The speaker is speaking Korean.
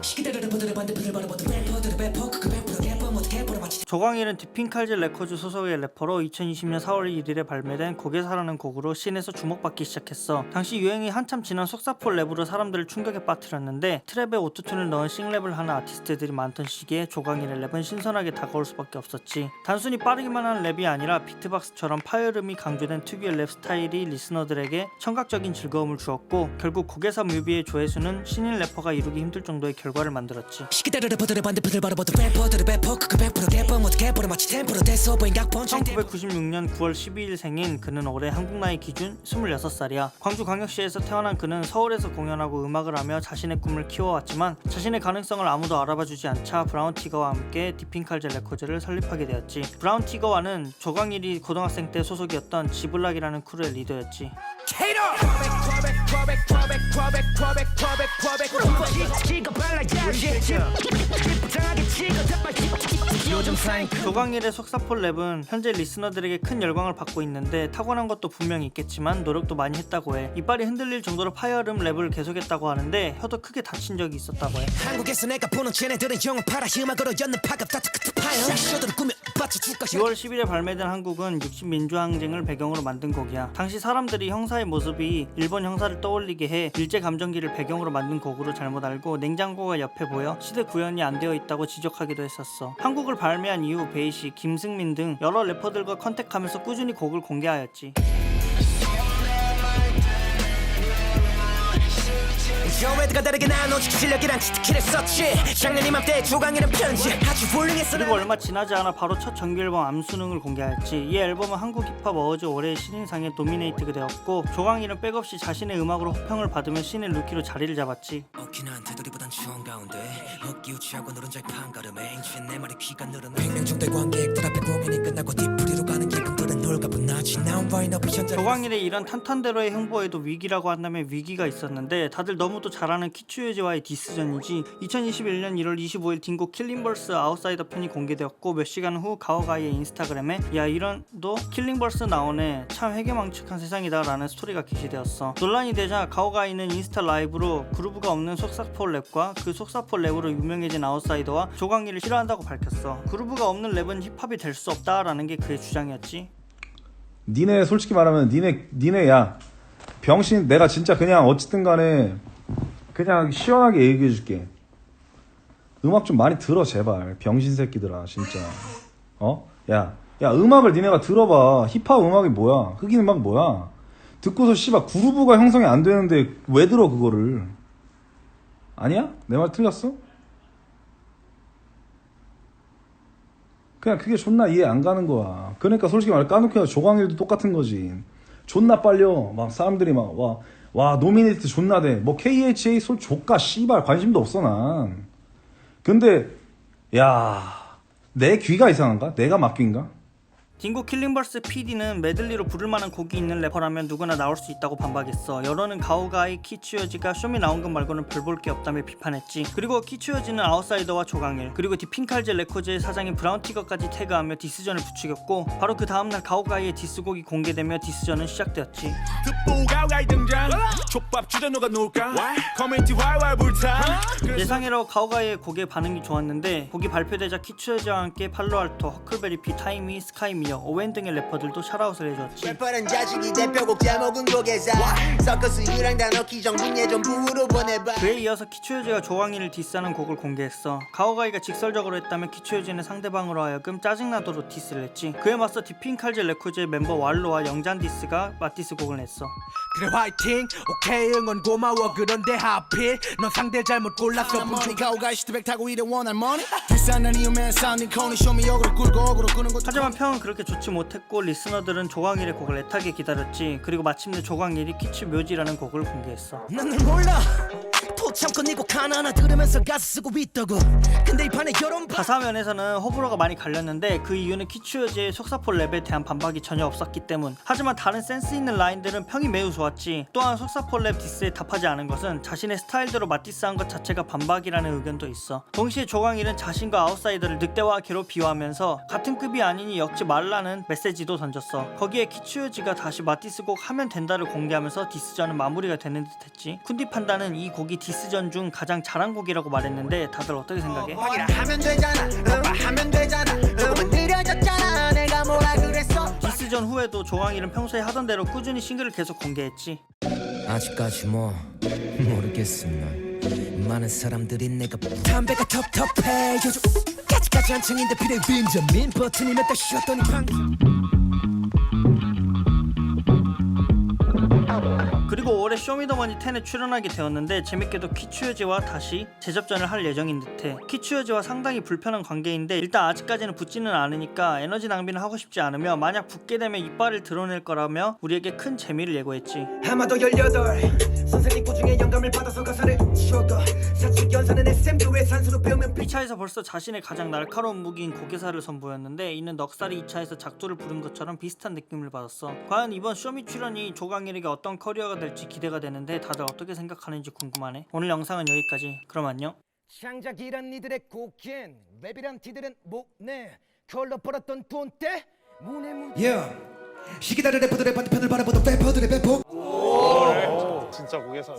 시기대를 보더래 반대 부들바라 모두 래퍼들 래퍼 그그 래퍼 어떻게 보라 조광일은 디핑칼즈 레코즈 소속의 래퍼로 2020년 4월 1일에 발매된 곡에서라는 곡으로 씬에서 주목받기 시작했어. 당시 유행이 한참 지난 속사포 랩으로 사람들을 충격에 빠뜨렸는데 트랩에 오토튠을 넣은 싱랩을 하는 아티스트들이 많던 시기에 조광일의 랩은 신선하게 다가올 수밖에 없었지. 단순히 빠르기만 한 랩이 아니라 비트박스처럼 파열음이 강조된 특유의 랩 스타일이 리스너들에게 청각적인 즐거움을 주었고 결국 곡에서 뮤비의 조회수는 신인 래퍼가 이루기 힘들 정도의 결과를 만들었지. 1996년 9월 12일 생인 그는 올해 한국 나이 기준 26살이야. 광주광역시에서 태어난 그는 서울에서 공연하고 음악을 하며 자신의 꿈을 키워왔지만 자신의 가능성을 아무도 알아봐주지 않자 브라운 티거와 함께 디핑칼제 레코드를 설립하게 되었지. 브라운 티거와는 조광일이 고등학생 때 소속이었던 지블락이라는 크루의 리더였지. 조광일의 속사포 랩은 현재 리스너들에게 큰 열광을 받고 있는데 타고난 것도 분명히 있겠지만 노력도 많이 했다고 해. 이빨이 흔들릴 정도로 파열음 랩을 계속했다고 하는데 혀도 크게 다친 적이 있었다고 해. 한국에서 내가 보는 쟤네들은 영어 팔아 음악으로 연 파급 다트크트 파열 쇼들은 꾸며 받쳐줄까 6월 10일에 발매된 한국은 60 민주항쟁을 배경으로 만든 곡이야. 당시 사람들이 형사의 모습이 일본 형사를 떠올리게 해 일제 감정기를 배경으로 만든 곡으로 잘못 알고 냉장고가 옆에 보여 시대 구현이 안 되어 있다고 지적하기도 했었어. 한국을 발매한 이후 베이시, 김승민 등 여러 래퍼들과 컨택하면서 꾸준히 곡을 공개하였지. 쇼매드가 다르게 난 오직 실력이란 치트키를 썼지 작년 이맘때 조강이란 편지 아주 훌륭했어 그리고 얼마 지나지 않아 바로 첫 정규 앨범 암수능을 공개하였지. 이 앨범은 한국 힙합 어워즈 올해의 신인상에 노미네이트가 되었고 조광일은 백없이 자신의 음악으로 호평을 받으며 신의 루키로 자리를 잡았지. 어키난 테두리보단 추운 가운데 헛기 우치하고 노른자의 판가름에 인춘 내 말에 귀가 늘어나 백명 중대 관객들 앞에 공연이 끝나고 뒤풀이로 가는 기분들은 홀가분하지 난 와인 없이 현자 조광일의 이런 탄탄대로의 행보에도 위기라고 한다면 위기가 있었는데 다들 너무도 잘 아는 키추유지와의 디스전이지 2021년 1월 25일 딩고 킬링벌스 아웃사이더 편이 공개되었고 몇 시간 후 가오가이의 인스타그램에 야 이런 너 킬링벌스 나오네. 참 회개망측한 세상이다 라는 스토리가 게시되었어. 논란이 되자 가오가이는 인스타 라이브로 그루브가 없는 속사포 랩과 그 속사포 랩으로 유명해진 아웃사이더와 조광일을 싫어한다고 밝혔어. 그루브가 없는 랩은 힙합이 될 수 없다 라는 게 그의 주장이었지. 니네 솔직히 말하면 니네 니네 야. 병신 내가 진짜 그냥 어쨌든 간에 그냥 시원하게 얘기해 줄게. 음악 좀 많이 들어 제발. 병신 새끼들아 진짜. 어 야 야 음악을 니네가 들어봐. 힙합 음악이 뭐야? 흑인 음악 뭐야? 듣고서 씨발 그루브가 형성이 안 되는데 왜 들어 그거를? 아니야? 내 말 틀렸어? 그냥 그게 존나 이해 안 가는 거야. 그러니까 솔직히 말해 까놓고 조광일도 똑같은 거지. 존나 빨려. 막 사람들이 막와 와 노미네이트 존나 돼. 뭐 KHA 솔 조까 씨발 관심도 없어 난. 근데 야 내 귀가 이상한가? 내가 맡긴가? 딩고 킬링벌스 PD는 메들리로 부를 만한 곡이 있는 래퍼라면 누구나 나올 수 있다고 반박했어. 여론은 가오가이, 키츠요지가 쇼미 나온 것 말고는 별 볼 게 없다며 비판했지. 그리고 키츠요지는 아웃사이더와 조강일, 그리고 디핑칼즈 레코즈의 사장인 브라운티거까지 태그하며 디스전을 부추겼고 바로 그 다음날 가오가이의 디스곡이 공개되며 디스전은 시작되었지. 듣보가 가이 등장 족밥 주제 누가 놀까 커뮤니티 활활 불타 예상외로 가오가이의 곡에 반응이 좋았는데 곡이 발표되자 키츠요지와 함께 팔로알토, 허클베리피, 타이미, 스카이미어, 오웬 등의 래퍼들도 샤라웃을 해줬지. 래퍼는 자식이 대표곡 제목은 곡에서 서커스 유랑 단어 기정분예 전부로 보내봐 그에 이어서 키츠요지가 조광일을 디스하는 곡을 공개했어. 가오가이가 직설적으로 했다면 키츠요지는 상대방으로 하여금 짜증나도록 디스를 했지. 그에 맞서 디핑칼즈 레코즈의 멤버 왈로와 영잔 디스가 맞디스 곡을 냈어. 그래 화이팅! 오케이 응원 고마워. 그런데 하필 넌 상대 잘못 골랐어. 머니가 오 가 시트백 타고 이래 원할 머니 비싼 이유면 사운딩 코니 쇼미 역으로 끌고 어그로 끄는 거 하지만 평은 그렇게 좋지 못했고 리스너들은 조광일의 곡을 애타게 기다렸지. 그리고 마침내 조광일이 키츠 묘지라는 곡을 공개했어. 나는 몰라 또 참고 네곡 하나하나 들으면서 가사 쓰고 있다고. 근데 이 판에 여론 봐 가사 면에서는 호불호가 많이 갈렸는데 그 이유는 키츠요지의 속사포 랩에 대한 반박이 전혀 없었기 때문. 하지만 다른 센스 있는 라인들은 평이 매우 좋았지. 또한 속사포 랩 디스에 답하지 않은 것은 자신의 스타일대로 맞디스한 것 자체가 반박이라는 의견도 있어. 동시에 조광일은 자신과 아웃사이더를 늑대화하기로 비유하면서 같은 급이 아니니 엮지 말라는 메시지도 던졌어. 거기에 키츠요지가 다시 맞디스 곡 하면 된다를 공개하면서 디스전은 마무리가 되는 듯 했지. 쿤디 판단은 이 곡이 디스 디스전 중 가장 잘한 곡이라고 말했는데 다들 어떻게 생각해? 확이라 하면 되잖아. 음악 하면 되잖아. 조금은 느려졌잖아. 내가 뭐라 그랬어? 디스전 후에도 조광일은 평소에 하던 대로 꾸준히 싱글을 계속 공개했지. 아직까지 뭐 모르겠어 난 많은 사람들이 내가 담배가 텁텁해. 요즘 까지까지 한층인데 비례 빈자민 버튼이면 딱 쉬었더니 그리고 올해 쇼미더머니 10에 출연하게 되었는데 재밌게도 키추요지와 다시 제접전을 할 예정인 듯해. 키추요지와 상당히 불편한 관계인데 일단 아직까지는 붙지는 않으니까 에너지 낭비는 하고 싶지 않으며 만약 붙게 되면 이빨을 드러낼 거라며 우리에게 큰 재미를 예고했지. 아마도 18 선생님 꾸중에 영감을 받아서 가사를 지워도 사측 연산은 SM도의 산수로 배우면 2차에서 벌써 자신의 가장 날카로운 무기인 고개사를 선보였는데 이는 넉살이 2차에서 작두를 부른 것처럼 비슷한 느낌을 받았어. 과연 이번 쇼미 출연이 조강일에게 어떤 커리어가 될지 기대가 되는데 다들 어떻게 생각하는지 궁금하네. 오늘 영상은 여기까지. 그럼 안녕. 창작이란 니들의 곡엔 랩이란 티들은 목내 걸러 벌었던 돈대 문에 문 yeah. 시기다른 래퍼들의 반대편을 바라보던 래퍼들의 배포. 진짜 고개사.